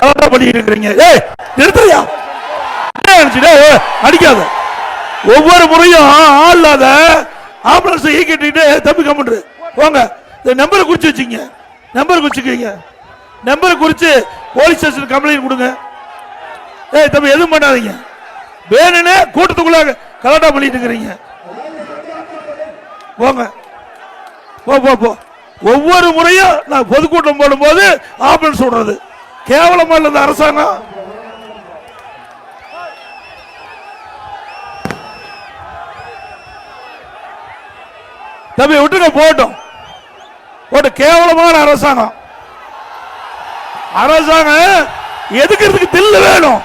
கலட்டா பண்ணிட்டு இருக்கிறீங்க. ஏய் நிறுத்துறியா? அடிக்காத. ஒவ்வொரு முறையும் ஆள் இல்லாத ஆம்புலன்ஸ் ஈக்கிட்டு தம்பி கம்முன்று போங்க. இந்த நம்பரை குறிச்சு வச்சுங்க நம்பர் குறிச்சுக்கீங்க நம்பரை குறிச்சு போலீஸ் ஸ்டேஷன் கம்ப்ளைண்ட் கொடுங்க. ஏய் தம்பி எதுவும் பண்ணாதீங்க. வேணும்னே கூட்டத்துக்குள்ள கலாட்டா பண்ணிட்டு இருக்கிறீங்க. போங்க. போ போ போ. ஒவ்வொரு முறையும் நான் பொதுக்கூட்டம் போடும்போது ஆம்புலன்ஸ் விடுறது கேவலமா இல்ல இந்த அரசாங்கம்? தம்பி விட்டுங்க போகட்டும். போட்டு கேவலமான அரசாங்கம். அரசாங்கம் எதுக்கிறதுக்கு தில்லு வேணும்?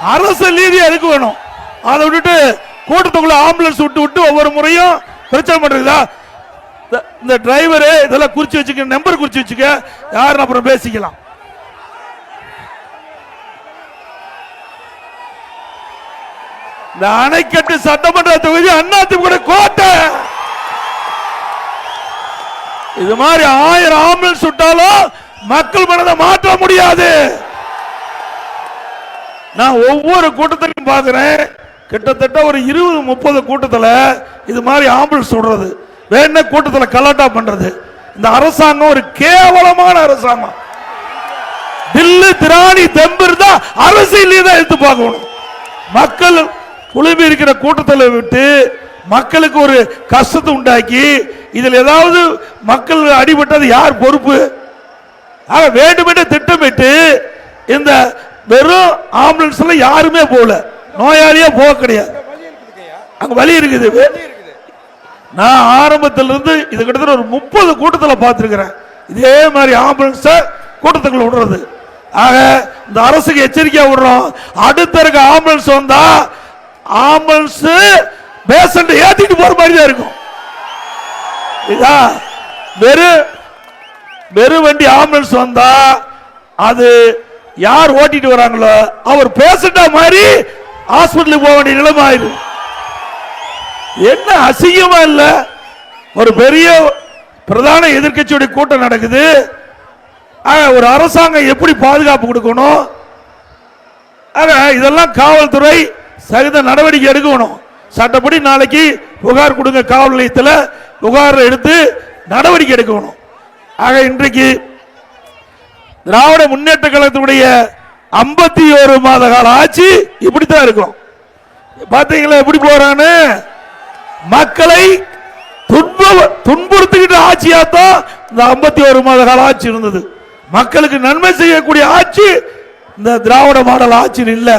அரசு நீதி எதுக்கு வேணும்? அதை விட்டுட்டு கூட்டத்துக்குள்ள ஆம்புலன்ஸ் விட்டு விட்டு ஒவ்வொரு முறையும் பிரச்சனை பண்றீங்களா இந்த- இந்த இதெல்லாம் குறிச்சு வச்சுக்க நம்பர் குறிச்சு வச்சுக்க யாரும் அப்புறம் பேசிக்கலாம். இந்த அணைக்கட்டு சட்டமன்ற தொகுதி அதிமுக கோட்டை. இது மாதிரி ஆயிரம் ஆம்புலன்ஸ் சுட்டாலும் மக்கள் மனதை மாற்ற முடியாது. நான் ஒவ்வொரு கூட்டத்திலையும் பார்க்கிறேன். கிட்டத்தட்ட ஒரு இருபது முப்பது கூட்டத்தில் இது மாதிரி ஆம்புலன்ஸ் விடுறது. வேண கூட்டத்தில் கலாட்டா பண்றது. இந்த அரசாங்கம் ஒரு கேவலமான அரசாங்கம். தில்லு திராணி தெம்பு இருந்தா அரசியல் தான் எடுத்து பார்க்கணும். மக்கள் குழுமி இருக்கிற கூட்டத்தில் விட்டு மக்களுக்கு ஒரு கஷ்டத்தை உண்டாக்கி இதில் ஏதாவது மக்கள் அடிபட்டது யார் பொறுப்பு? ஆக வேண்டுமென்று திட்டமிட்டு இந்த வெறும் ஆம்புலன்ஸ்ல யாருமே போகல. நோயாளியாக போக கிடையாது. அங்க வழி இருக்குது. நான் ஆரம்பத்தில் இருந்து இது கிட்டத்தட்ட ஒரு முப்பது கூட்டத்தில் பார்த்துருக்கிறேன். இதே மாதிரி ஆம்புலன்ஸை கூட்டத்துக்குள்ள விடுறது. ஆக இந்த அரசுக்கு எச்சரிக்கையா விடுறோம். அடுத்த இருக்க ஆம்புலன்ஸ் வந்தா ஆம்புலன்ஸ் பேஷண்ட் ஏத்திட்டு போற மாதிரி தான் இருக்கும். இதா வெறும் வெறும் வண்டி ஆம்புலன்ஸ் வந்தா அது யார் ஓட்டிட்டு வராங்களோ அவர் பேசிட்ட மாதிரி ஹாஸ்பிட்டலுக்கு போக வேண்டிய நிலைமை ஆயிடும் என்ன அசிங்கமா இல்ல? ஒரு பெரிய பிரதான எதிர்க்கட்சியுடைய கூட்டம் நடக்குது. ஒரு அரசாங்கம் எப்படி பாதுகாப்பு கொடுக்கணும்? ஆக, இதெல்லாம் காவல்துறை சகித நடவடிக்கை எடுக்கணும். சட்டப்படி நாளைக்கு புகார் கொடுங்க காவல் நிலையத்தில். புகார் எடுத்து நடவடிக்கை எடுக்கணும். ஆக இன்றைக்கு திராவிட முன்னேற்ற கழகத்தினுடைய ஐம்பத்தி ஒரு மாத கால ஆட்சி இப்படித்தான் இருக்கும். பாத்தீங்களா எப்படி போறான்னு? மக்களை துன்ப துன்புறுத்துகின்ற ஆட்சியாத்தான் இந்த ஐம்பத்தி ஒரு மாத கால ஆட்சி இருந்தது. மக்களுக்கு நன்மை செய்யக்கூடிய ஆட்சி இந்த திராவிட மாடல் ஆட்சியில் இல்லை.